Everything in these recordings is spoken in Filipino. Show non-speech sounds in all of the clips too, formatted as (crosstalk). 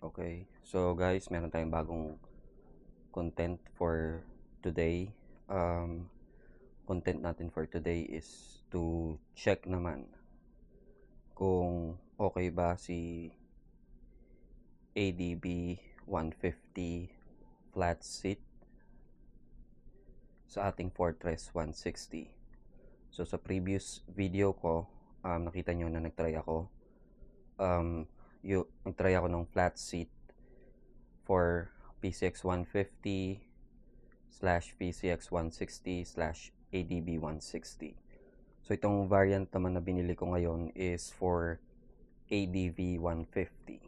Okay. So guys, meron tayong bagong content for today. Um, content natin for today is to check naman kung okay ba si ADB 150 flat seat sa ating Fortress 160. So sa previous video ko, um, nakita nyo na nagtry ako. Um, yung, nagtry ako ng flat seat for PCX 150 slash PCX 160 slash ADB 160. So itong variant naman na binili ko ngayon is for ADV 150.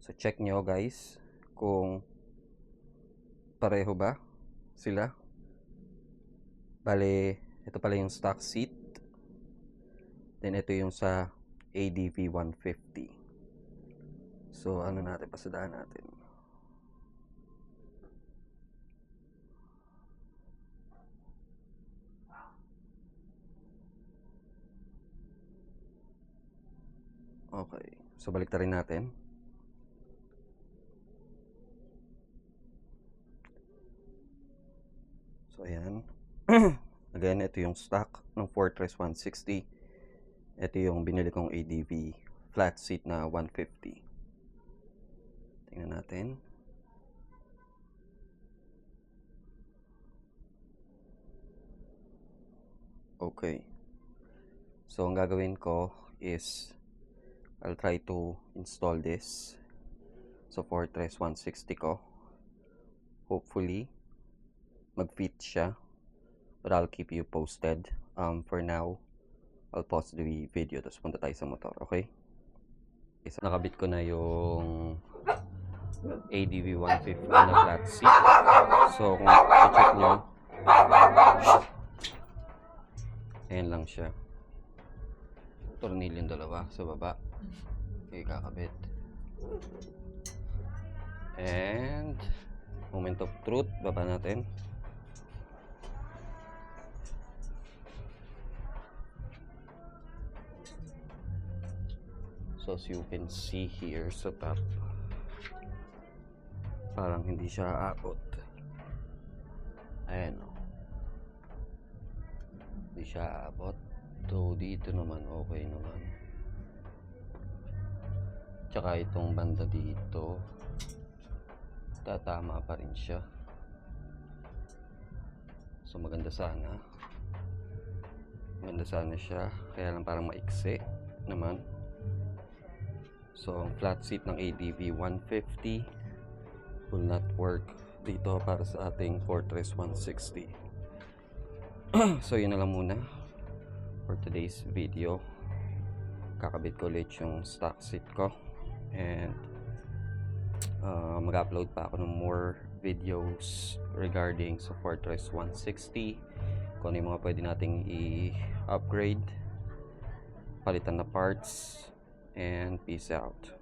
So check nyo guys kung pareho ba sila. Bale, ito pala yung stock seat. Then ito yung sa ADV 150. So ano natin, pasadaan natin. Okay. So balik rin natin. So ayan. (clears throat) Again, ito yung stock ng Fortress 160. Ito yung binili kong ADV flat seat na 150. Tingnan natin. Okay. So, ang gagawin ko is I'll try to install this sa Fortress 160 ko. Hopefully, mag-fit siya. But I'll keep you posted. Um, for now, I'll pause the video tapos punta tayo sa motor, okay? Isa, nakabit ko na yung ADV 150 na flat seat. So, kung i-check nyo, ayan lang siya. Tornilyo yung dalawa sa baba. Okay, kakabit. And, moment of truth, baba natin. So as you can see here sa top, parang hindi siya aabot. Ayan o. Hindi siya aabot. So dito naman okay naman. Tsaka itong banda dito, tatama pa rin siya. So maganda sana. Maganda sana siya. Kaya lang parang maiksi naman. So, flat seat ng ADV 150 will not work dito para sa ating Fortress 160. (clears throat) so, yun na lang muna for today's video. Kakabit ko ulit yung stock seat ko. And uh, mag-upload pa ako ng more videos regarding sa Fortress 160 kung ano mga pwede nating i-upgrade palitan na parts and peace out